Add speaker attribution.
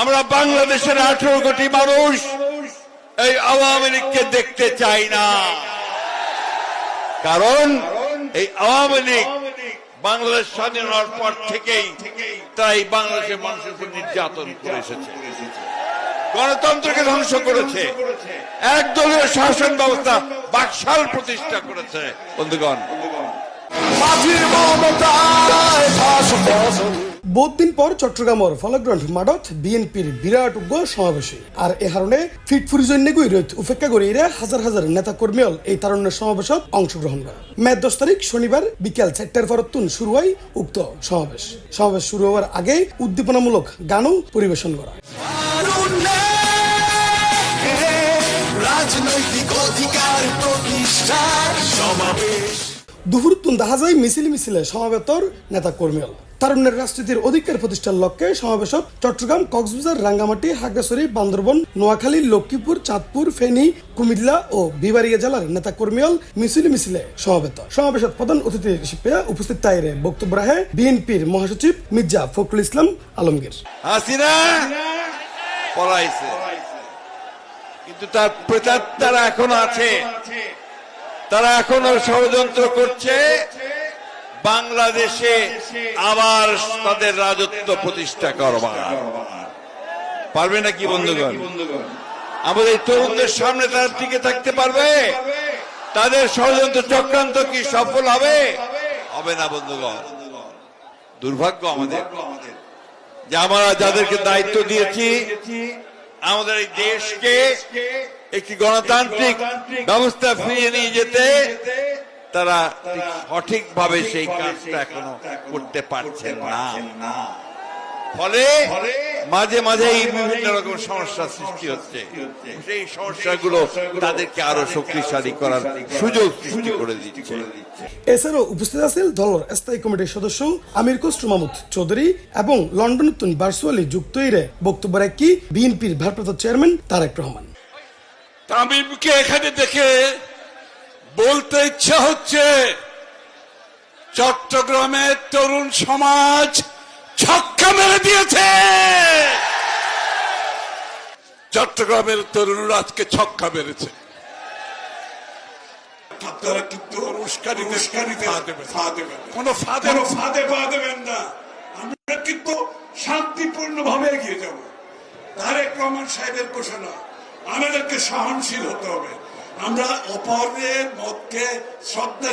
Speaker 1: আমরা বাংলাদেশের আঠেরো কোটি মানুষ। এই আওয়ামী লীগকে দেখতে চাই না। কারণ এই আওয়ামী লীগ বাংলাদেশ স্বাধীন হওয়ার পর থেকেই তারা এই বাংলাদেশের মানুষের উপর নির্যাতন করে এসেছে। গণতন্ত্রকে ধ্বংস করেছে। একদলীয় শাসন ব্যবস্থা বাকশাল প্রতিষ্ঠা করেছে। বন্ধুগণ।
Speaker 2: বহুত দিন পর চট্টগ্রামের ফলগ্রন্থ মাঠত বিএনপির বিরাট উগ্র সমাবেশে। আর এ কারণে ফিটফুরি জন্য গই উপেক্ষা করে হাজার হাজার নেতা কর্মীল এই তারণ্যের সমাবেশত অংশগ্রহণ করে মে দশ তারিখ শনিবার বিকেল চারটার পরতুন শুরু হয় উক্ত সমাবেশ। সমাবেশ শুরু হওয়ার আগে উদ্দীপনামূলক গানও পরিবেশন করা দুপুর তুন দেখা যায় মিছিল মিছিলে সমাবেতর নেতা কর্মীল তারুণ্যের রাজনীতির অধিকার প্রতিষ্ঠার লক্ষ্যে সমাবেশত চট্টগ্রাম, কক্সবাজার, রাঙ্গামাটি হাগড়াছড়ি বান্দরবন, নোয়াখালী, লক্ষ্মীপুর, চাঁদপুর, ফেনী, কুমিল্লা ও বিবাড়িয়া জেলার নেতা কর্মীল মিছিল মিছিলে সমাবেত। সমাবেশত প্রধান অতিথি হিসেবে উপস্থিত তাইরে বক্তব্য রাখে বিএনপির মহাসচিব মির্জা ফখরুল ইসলাম আলমগীর।
Speaker 1: কিন্তু তার প্রেতাত্মারা এখন আছে। তারা এখনও ষড়যন্ত্র করছে। বাংলাদেশে আবার তাদের রাজত্ব প্রতিষ্ঠা করবার। পারবে নাকি বন্ধুগণ? আমাদের তরুণদের সামনে তারা টিকে থাকতে পারবে? তাদের ষড়যন্ত্র চক্রান্ত কি সফল হবে? হবে না বন্ধুগণ। দুর্ভাগ্য আমাদের যে আমরা যাদেরকে দায়িত্ব দিয়েছি, আমাদের এই দেশকে একটি গণতান্ত্রিক ব্যবস্থা ফিরিয়ে নিয়ে যেতে তারা সঠিকভাবে সেই কাজটা এখনও করতে পারছেন না। ফলে মাঝে মাঝে এই বিভিন্ন রকম সমস্যা সৃষ্টি হচ্ছে। সেই সমস্যাগুলো তাদেরকে আরও শক্তিশালী করার সুযোগ সৃষ্টি করে দিচ্ছে।
Speaker 2: এছাড়াও উপস্থিত আছেন দলের স্থায়ী কমিটির সদস্য আমির কস্টু মাহমুদ চৌধুরী এবং লন্ডন তুন ভার্চুয়ালি যুক্ত হয়ে বক্তব্য রাখি বিএনপির ভারপ্রাপ্ত চেয়ারম্যান তারেক রহমান।
Speaker 3: তামিমকে এখানে দেখে বলতে ইচ্ছা হচ্ছে চট্টগ্রামের তরুণ সমাজ ছক্কা মেরে দিয়েছে। চট্টগ্রামের তরুণরা আজকে ছক্কা মেরেছে। আপনারা কিন্তু কোন ফাঁদে ফাঁদে পা দেবেন না। আমরা কিন্তু শান্তিপূর্ণ ভাবে এগিয়ে যাব। তারেক রহমান সাহেবের ঘোষণা আমাদেরকে সহনশীল হতে হবে। আমরা অপরের মতকে শ্রদ্ধা